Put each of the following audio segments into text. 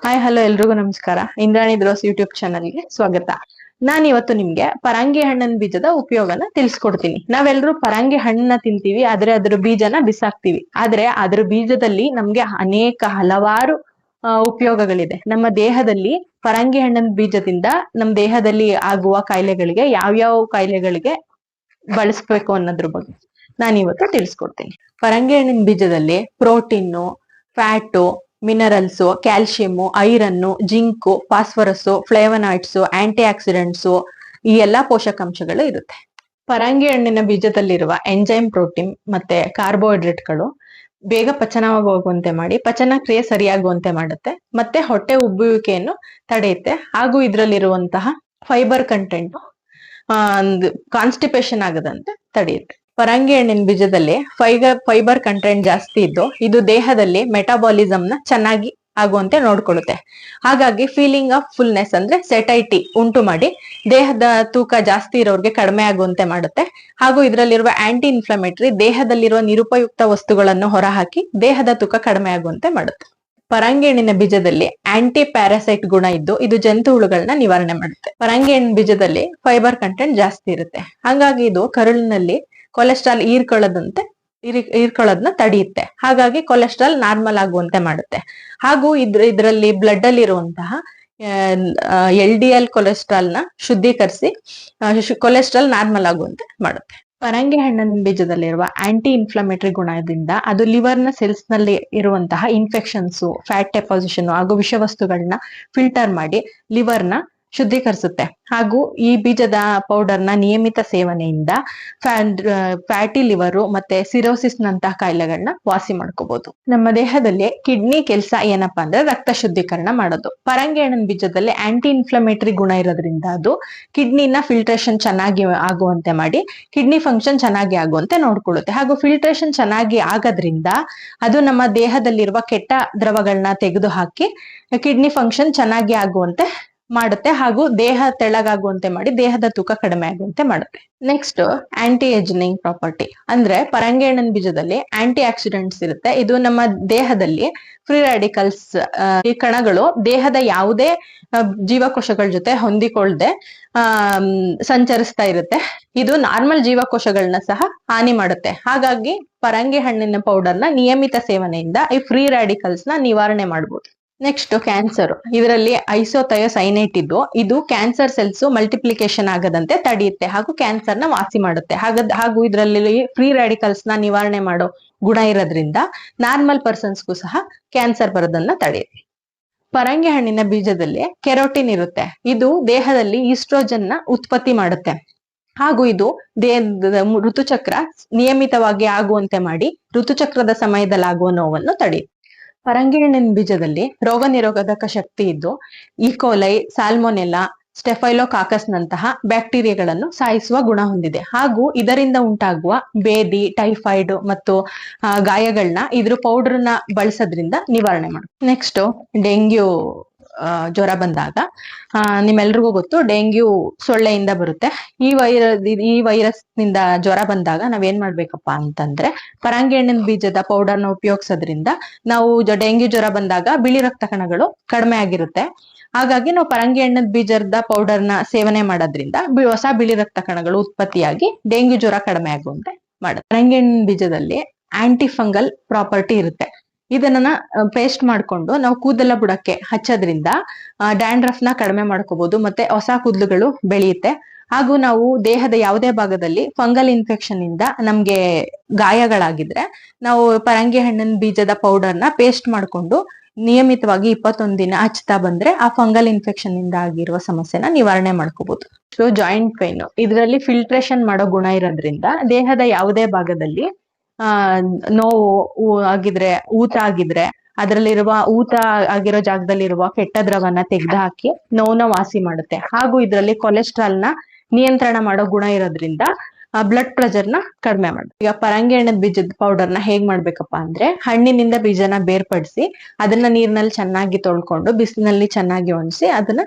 Hi hello ಎಲ್ರಿಗೂ ನಮಸ್ಕಾರ. ಇಂದ್ರಾಣಿ ದ್ರೋಸ್ ಯೂಟ್ಯೂಬ್ ಚಾನಲ್ಗೆ ಸ್ವಾಗತ. ನಾನ್ ಇವತ್ತು ನಿಮ್ಗೆ ಪರಂಗಿ ಹಣ್ಣಿನ ಬೀಜದ ಉಪಯೋಗನ ತಿಳಿಸ್ಕೊಡ್ತೀನಿ. ನಾವೆಲ್ಲರೂ ಪರಂಗಿ ಹಣ್ಣನ್ನ ತಿಂತೀವಿ, ಆದ್ರೆ ಅದ್ರ ಬೀಜನ ಬಿಸಾಕ್ತಿವಿ. ಆದ್ರೆ ಅದ್ರ ಬೀಜದಲ್ಲಿ ನಮ್ಗೆ ಅನೇಕ ಹಲವಾರು ಉಪಯೋಗಗಳಿದೆ. ನಮ್ಮ ದೇಹದಲ್ಲಿ ಪರಂಗಿ ಹಣ್ಣಿನ ಬೀಜದಿಂದ ನಮ್ಮ ದೇಹದಲ್ಲಿ ಆಗುವ ಕಾಯಿಲೆಗಳಿಗೆ, ಯಾವ್ಯಾವ ಕಾಯಿಲೆಗಳಿಗೆ ಬಳಸ್ಬೇಕು ಅನ್ನೋದ್ರ ಬಗ್ಗೆ ನಾನಿವತ್ತು ತಿಳಿಸ್ಕೊಡ್ತೀನಿ. ಪರಂಗಿ ಹಣ್ಣಿನ ಬೀಜದಲ್ಲಿ protein, fat minerals calcium iron, zinc, phosphorus, flavonoids antioxidants ಈ ಎಲ್ಲಾ ಪೋಷಕಾಂಶಗಳು ಇರುತ್ತೆ. ಪರಂಗಿ ಹಣ್ಣಿನ ಬೀಜದಲ್ಲಿರುವ ಎಂಜೈಮ್ ಪ್ರೋಟೀನ್ ಮತ್ತೆ ಕಾರ್ಬೋಹೈಡ್ರೇಟ್ಗಳು ಬೇಗ ಪಚನವಾಗುವಂತೆ ಮಾಡಿ ಪಚನ ಕ್ರಿಯೆ ಸರಿಯಾಗುವಂತೆ ಮಾಡುತ್ತೆ. ಮತ್ತೆ ಹೊಟ್ಟೆ ಉಬ್ಬುವಿಕೆಯನ್ನು ತಡೆಯುತ್ತೆ. ಹಾಗೂ ಇದರಲ್ಲಿರುವಂತಹ ಫೈಬರ್ ಕಂಟೆಂಟ್ ಕಾನ್ಸ್ಟಿಪೇಷನ್ ಆಗದಂತೆ ತಡೆಯುತ್ತೆ. ಪರಂಗಿ ಹಣ್ಣಿನ ಬೀಜದಲ್ಲಿ ಫೈಬರ್ ಫೈಬರ್ ಕಂಟೆಂಟ್ ಜಾಸ್ತಿ ಇದ್ದು, ಇದು ದೇಹದಲ್ಲಿ ಮೆಟಾಬಾಲಿಸಮ್ನ ಚೆನ್ನಾಗಿ ಆಗುವಂತೆ ನೋಡ್ಕೊಳ್ಳುತ್ತೆ. ಹಾಗಾಗಿ ಫೀಲಿಂಗ್ ಆಫ್ ಫುಲ್ನೆಸ್ ಅಂದ್ರೆ ಸೆಟೈಟಿ ಉಂಟು ಮಾಡಿ, ದೇಹದ ತೂಕ ಜಾಸ್ತಿ ಇರೋರಿಗೆ ಕಡಿಮೆ ಆಗುವಂತೆ ಮಾಡುತ್ತೆ. ಹಾಗೂ ಇದರಲ್ಲಿರುವ ಆಂಟಿ ಇನ್ಫ್ಲಮೇಟರಿ ದೇಹದಲ್ಲಿರುವ ನಿರುಪಯುಕ್ತ ವಸ್ತುಗಳನ್ನು ಹೊರಹಾಕಿ ದೇಹದ ತೂಕ ಕಡಿಮೆ ಆಗುವಂತೆ ಮಾಡುತ್ತೆ. ಪರಂಗಿ ಹಣ್ಣಿನ ಬೀಜದಲ್ಲಿ ಆಂಟಿ ಪ್ಯಾರಾಸೈಟ್ ಗುಣ ಇದ್ದು, ಇದು ಜಂತು ಹುಳುಗಳನ್ನ ನಿವಾರಣೆ ಮಾಡುತ್ತೆ. ಪರಂಗಿ ಬೀಜದಲ್ಲಿ ಫೈಬರ್ ಕಂಟೆಂಟ್ ಜಾಸ್ತಿ ಇರುತ್ತೆ. ಹಾಗಾಗಿ ಇದು ಕರುಳಿನಲ್ಲಿ ಕೊಲೆಸ್ಟ್ರಾಲ್ ಈರ್ಕೊಳ್ಳೋದಂತೆ ಹೀರಿ- ಹೀರ್ಕೊಳ್ಳೋದನ್ನ ತಡೆಯುತ್ತೆ. ಹಾಗಾಗಿ ಕೊಲೆಸ್ಟ್ರಾಲ್ ನಾರ್ಮಲ್ ಆಗುವಂತೆ ಮಾಡುತ್ತೆ. ಹಾಗೂ ಇದ್ರ, ಇದರಲ್ಲಿ ಬ್ಲಡ್ ಅಲ್ಲಿ ಇರುವಂತಹ ಎಲ್ ಡಿ ಎಲ್ ಕೊಲೆಸ್ಟ್ರಾಲ್ನ ಶುದ್ಧೀಕರಿಸಿ ಕೊಲೆಸ್ಟ್ರಾಲ್ ನಾರ್ಮಲ್ ಆಗುವಂತೆ ಮಾಡುತ್ತೆ. ಪರಂಗಿ ಹಣ್ಣಿನ ಬೀಜದಲ್ಲಿರುವ ಆಂಟಿ ಇನ್ಫ್ಲಮೇಟರಿ ಗುಣದಿಂದ ಅದು ಲಿವರ್ನ ಸೆಲ್ಸ್ನಲ್ಲಿ ಇರುವಂತಹ ಇನ್ಫೆಕ್ಷನ್ಸ್, ಫ್ಯಾಟ್ ಡೆಪಾಸಿಷನ್ ಹಾಗೂ ವಿಷವಸ್ತುಗಳನ್ನ ಫಿಲ್ಟರ್ ಮಾಡಿ ಲಿವರ್ನ ಶುದ್ಧೀಕರಿಸುತ್ತೆ. ಹಾಗೂ ಈ ಬೀಜದ ಪೌಡರ್ನ ನಿಯಮಿತ ಸೇವನೆಯಿಂದ ಫ್ಯಾಟಿ ಲಿವರು ಮತ್ತೆ ಸಿರೋಸಿಸ್ ನಂತಹ ಕಾಯಿಲೆಗಳನ್ನ ವಾಸಿ ಮಾಡ್ಕೋಬಹುದು ನಮ್ಮ ದೇಹದಲ್ಲಿ ಕಿಡ್ನಿ ಕೆಲಸ ಏನಪ್ಪಾ ಅಂದ್ರೆ ರಕ್ತ ಶುದ್ಧೀಕರಣ ಮಾಡೋದು. ಪರಂಗಿ ಹಣ್ಣಿನ ಬೀಜದಲ್ಲಿ ಆಂಟಿ ಇನ್ಫ್ಲಮೇಟರಿ ಗುಣ ಇರೋದ್ರಿಂದ ಅದು ಕಿಡ್ನಿನ ಫಿಲ್ಟ್ರೇಷನ್ ಚೆನ್ನಾಗಿ ಆಗುವಂತೆ ಮಾಡಿ ಕಿಡ್ನಿ ಫಂಕ್ಷನ್ ಚೆನ್ನಾಗಿ ಆಗುವಂತೆ ನೋಡ್ಕೊಳ್ಳುತ್ತೆ. ಹಾಗೂ ಫಿಲ್ಟ್ರೇಷನ್ ಚೆನ್ನಾಗಿ ಆಗೋದ್ರಿಂದ ಅದು ನಮ್ಮ ದೇಹದಲ್ಲಿರುವ ಕೆಟ್ಟ ದ್ರವಗಳನ್ನ ತೆಗೆದು ಹಾಕಿ ಕಿಡ್ನಿ ಫಂಕ್ಷನ್ ಚೆನ್ನಾಗಿ ಆಗುವಂತೆ ಮಾಡುತ್ತೆ ಹಾಗೂ ದೇಹ ತೆಳಗಾಗುವಂತೆ ಮಾಡಿ ದೇಹದ ತೂಕ ಕಡಿಮೆ ಆಗುವಂತೆ ಮಾಡುತ್ತೆ. ನೆಕ್ಸ್ಟ್ ಆಂಟಿ ಏಜನಿಂಗ್ ಪ್ರಾಪರ್ಟಿ ಅಂದ್ರೆ ಪರಂಗಿ ಹಣ್ಣಿನ ಬೀಜದಲ್ಲಿ ಆಂಟಿ ಆಕ್ಸಿಡೆಂಟ್ಸ್ ಇರುತ್ತೆ. ಇದು ನಮ್ಮ ದೇಹದಲ್ಲಿ ಫ್ರೀ ರಾಡಿಕಲ್ಸ್ ಈ ಕಣಗಳು ದೇಹದ ಯಾವುದೇ ಜೀವಕೋಶಗಳ ಜೊತೆ ಹೊಂದಿಕೊಳ್ಳದೆ ಆ ಸಂಚರಿಸ್ತಾ ಇರುತ್ತೆ. ಇದು ನಾರ್ಮಲ್ ಜೀವಕೋಶಗಳನ್ನ ಸಹ ಹಾನಿ ಮಾಡುತ್ತೆ. ಹಾಗಾಗಿ ಪರಂಗಿ ಹಣ್ಣಿನ ಪೌಡರ್ನ ನಿಯಮಿತ ಸೇವನೆಯಿಂದ ಈ ಫ್ರೀ ರಾಡಿಕಲ್ಸ್ನ ನಿವಾರಣೆ ಮಾಡಬಹುದು ನೆಕ್ಸ್ಟ್ ಕ್ಯಾನ್ಸರ್ ಇದರಲ್ಲಿ ಐಸೋಥಯೋಸೈನೈಟ್ ಇದ್ದು, ಇದು ಕ್ಯಾನ್ಸರ್ ಸೆಲ್ಸ್ ಮಲ್ಟಿಪ್ಲಿಕೇಶನ್ ಆಗದಂತೆ ತಡೆಯುತ್ತೆ ಹಾಗೂ ಕ್ಯಾನ್ಸರ್ನ ವಾಸಿ ಮಾಡುತ್ತೆ. ಹಾಗದ್, ಹಾಗೂ ಇದರಲ್ಲಿ ಫ್ರೀ ರಾಡಿಕಲ್ಸ್ನ ನಿವಾರಣೆ ಮಾಡೋ ಗುಣ ಇರೋದ್ರಿಂದ ನಾರ್ಮಲ್ ಪರ್ಸನ್ಸ್ಗೂ ಸಹ ಕ್ಯಾನ್ಸರ್ ಬರೋದನ್ನ ತಡೆಯುತ್ತೆ. ಪರಂಗಿ ಹಣ್ಣಿನ ಬೀಜದಲ್ಲಿ ಕೆರೋಟಿನ್ ಇರುತ್ತೆ. ಇದು ದೇಹದಲ್ಲಿ ಈಸ್ಟ್ರೋಜನ್ನ ಉತ್ಪತ್ತಿ ಮಾಡುತ್ತೆ. ಹಾಗೂ ಇದು ದೇಹದ ಋತುಚಕ್ರ ನಿಯಮಿತವಾಗಿ ಆಗುವಂತೆ ಮಾಡಿ ಋತುಚಕ್ರದ ಸಮಯದಲ್ಲಿ ಆಗುವ ನೋವನ್ನು ತಡೆಯುತ್ತೆ. ಪರಂಗಿ ಹಣ್ಣಿನ ಬೀಜದಲ್ಲಿ ರೋಗ ನಿರೋಧಕ ಶಕ್ತಿ ಇದ್ದು ಈಕೋಲೈ ಸಾಲ್ಮೊನೆಲ್ಲಾ ಸ್ಟೆಫೈಲೋಕಾಕಸ್ ನಂತಹ ಬ್ಯಾಕ್ಟೀರಿಯಾಗಳನ್ನು ಸಾಯಿಸುವ ಗುಣ ಹೊಂದಿದೆ. ಹಾಗೂ ಇದರಿಂದ ಉಂಟಾಗುವ ಬೇದಿ, ಟೈಫಾಯ್ಡ್ ಮತ್ತು ಗಾಯಗಳನ್ನ ಇದ್ರ ಪೌಡರ್ನ ಬಳಸೋದ್ರಿಂದ ನಿವಾರಣೆ ಮಾಡ. ನೆಕ್ಸ್ಟ್ ಡೆಂಗ್ಯೂ ಜ್ವರ ಬಂದಾಗ ನಿಮ್ಮೆಲ್ರಿಗೂ ಗೊತ್ತು, ಡೆಂಗ್ಯೂ ಸೊಳ್ಳೆಯಿಂದ ಬರುತ್ತೆ. ಈ ವೈರಸ್ ಈ ವೈರಸ್ನಿಂದ ಜ್ವರ ಬಂದಾಗ ನಾವೇನ್ ಮಾಡ್ಬೇಕಪ್ಪ ಅಂತಂದ್ರೆ, ಪರಂಗಿ ಹಣ್ಣಿನ ಬೀಜದ ಪೌಡರ್ನ ಉಪಯೋಗಿಸೋದ್ರಿಂದ ನಾವು ಡೆಂಗ್ಯೂ ಜ್ವರ ಬಂದಾಗ ಬಿಳಿ ರಕ್ತ ಕಣಗಳು ಕಡಿಮೆ ಆಗಿರುತ್ತೆ. ಹಾಗಾಗಿ ನಾವು ಪರಂಗಿ ಹಣ್ಣಿನ ಬೀಜದ ಪೌಡರ್ನ ಸೇವನೆ ಮಾಡೋದ್ರಿಂದ ಹೊಸ ಬಿಳಿ ರಕ್ತ ಕಣಗಳು ಉತ್ಪತ್ತಿಯಾಗಿ ಡೆಂಗ್ಯೂ ಜ್ವರ ಕಡಿಮೆ ಆಗುವಂತೆ ಮಾಡುತ್ತೆ. ಪರಂಗಿ ಹಣ್ಣಿನ ಬೀಜದಲ್ಲಿ ಆಂಟಿ ಫಂಗಲ್ ಪ್ರಾಪರ್ಟಿ ಇರುತ್ತೆ. ಇದನ್ನ ಪೇಸ್ಟ್ ಮಾಡ್ಕೊಂಡು ನಾವು ಕೂದಲ ಬುಡಕ್ಕೆ ಹಚ್ಚೋದ್ರಿಂದ ಡ್ಯಾಂಡ್ರಫ್ನ ಕಡಿಮೆ ಮಾಡ್ಕೋಬಹುದು ಮತ್ತೆ ಹೊಸ ಕೂದಲುಗಳು ಬೆಳೆಯುತ್ತೆ. ಹಾಗೂ ನಾವು ದೇಹದ ಯಾವುದೇ ಭಾಗದಲ್ಲಿ ಫಂಗಲ್ ಇನ್ಫೆಕ್ಷನ್ ಇಂದ ನಮ್ಗೆ ಗಾಯಗಳಾಗಿದ್ರೆ, ನಾವು ಪರಂಗಿ ಹಣ್ಣಿನ ಬೀಜದ ಪೌಡರ್ನ ಪೇಸ್ಟ್ ಮಾಡ್ಕೊಂಡು ನಿಯಮಿತವಾಗಿ ಇಪ್ಪತ್ತೊಂದು ದಿನ ಹಚ್ತಾ ಬಂದ್ರೆ ಆ ಫಂಗಲ್ ಇನ್ಫೆಕ್ಷನ್ ಇಂದ ಆಗಿರುವ ಸಮಸ್ಯೆನ ನಿವಾರಣೆ ಮಾಡ್ಕೋಬಹುದು ಸೊ ಜಾಯಿಂಟ್ ಪೈನ್ ಇದರಲ್ಲಿ ಫಿಲ್ಟ್ರೇಷನ್ ಮಾಡೋ ಗುಣ ಇರೋದ್ರಿಂದ ದೇಹದ ಯಾವುದೇ ಭಾಗದಲ್ಲಿ ಆ, ನೋವು ಆಗಿದ್ರೆ, ಊತ ಆಗಿದ್ರೆ, ಅದರಲ್ಲಿರುವ ಊತ ಆಗಿರೋ ಜಾಗದಲ್ಲಿರುವ ಕೆಟ್ಟ ದ್ರವನ ತೆಗೆದುಹಾಕಿ ನೋವನ್ನ ವಾಸಿ ಮಾಡುತ್ತೆ. ಹಾಗೂ ಇದರಲ್ಲಿ ಕೊಲೆಸ್ಟ್ರಾಲ್ನ ನಿಯಂತ್ರಣ ಮಾಡೋ ಗುಣ ಇರೋದ್ರಿಂದ ಬ್ಲಡ್ ಪ್ರೆಷರ್ನ ಕಡಿಮೆ ಮಾಡುತ್ತೆ. ಈಗ ಪರಂಗಿ ಹಣ್ಣದ ಬೀಜದ ಪೌಡರ್ನ ಹೇಗ್ ಮಾಡ್ಬೇಕಪ್ಪ ಅಂದ್ರೆ, ಹಣ್ಣಿನಿಂದ ಬೀಜನ ಬೇರ್ಪಡಿಸಿ, ಅದನ್ನ ನೀರಿನಲ್ಲಿ ಚೆನ್ನಾಗಿ ತೊಳ್ಕೊಂಡು ಬಿಸಿನಲ್ಲಿ ಚೆನ್ನಾಗಿ ಒಣಸಿ, ಅದನ್ನ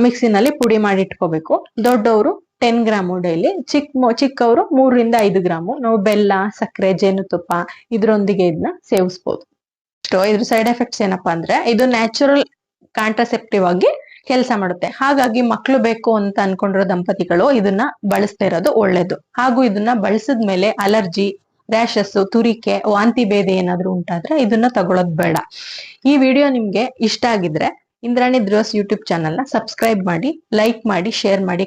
ಮಿಕ್ಸಿನಲ್ಲಿ ಪುಡಿ ಮಾಡಿ ಇಟ್ಕೋಬೇಕು. ದೊಡ್ಡವರು ಟೆನ್ ಗ್ರಾಮು ಡೈಲಿ ಚಿಕ್ಕ ಚಿಕ್ಕವರು ಮೂರರಿಂದ ಐದು ಗ್ರಾಮು ನಾವು ಬೆಲ್ಲ, ಸಕ್ಕರೆ, ಜೇನುತುಪ್ಪ ಇದರೊಂದಿಗೆ ಇದನ್ನ ಸೇವಿಸ್ಬೋದು. ಇದ್ರ ಸೈಡ್ ಎಫೆಕ್ಟ್ಸ್ ಏನಪ್ಪಾ ಅಂದ್ರೆ ಇದು ನ್ಯಾಚುರಲ್ ಕಾಂಟ್ರಾಸೆಪ್ಟಿವ್ ಆಗಿ ಕೆಲಸ ಮಾಡುತ್ತೆ. ಹಾಗಾಗಿ ಮಕ್ಕಳು ಬೇಕು ಅಂತ ಅನ್ಕೊಂಡಿರೋ ದಂಪತಿಗಳು ಇದನ್ನ ಬಳಸ್ತಾ ಇರೋದು ಒಳ್ಳೇದು. ಹಾಗೂ ಇದನ್ನ ಬಳಸಿದ್ಮೇಲೆ ಅಲರ್ಜಿ ರ್ಯಾಶಸ್ ತುರಿಕೆ ವಾಂತಿ ಭೇದ ಏನಾದ್ರೂ ಉಂಟಾದ್ರೆ ಇದನ್ನ ತಗೊಳ್ಳೋದು ಬೇಡ. ಈ ವಿಡಿಯೋ ನಿಮ್ಗೆ ಇಷ್ಟ ಆಗಿದ್ರೆ ಇಂದ್ರಾಣಿ ಧ್ರುವಸ್ ಯೂಟ್ಯೂಬ್ ಚಾನಲ್ನ ಸಬ್ಸ್ಕ್ರೈಬ್ ಮಾಡಿ ಲೈಕ್ ಮಾಡಿ ಶೇರ್ ಮಾಡಿ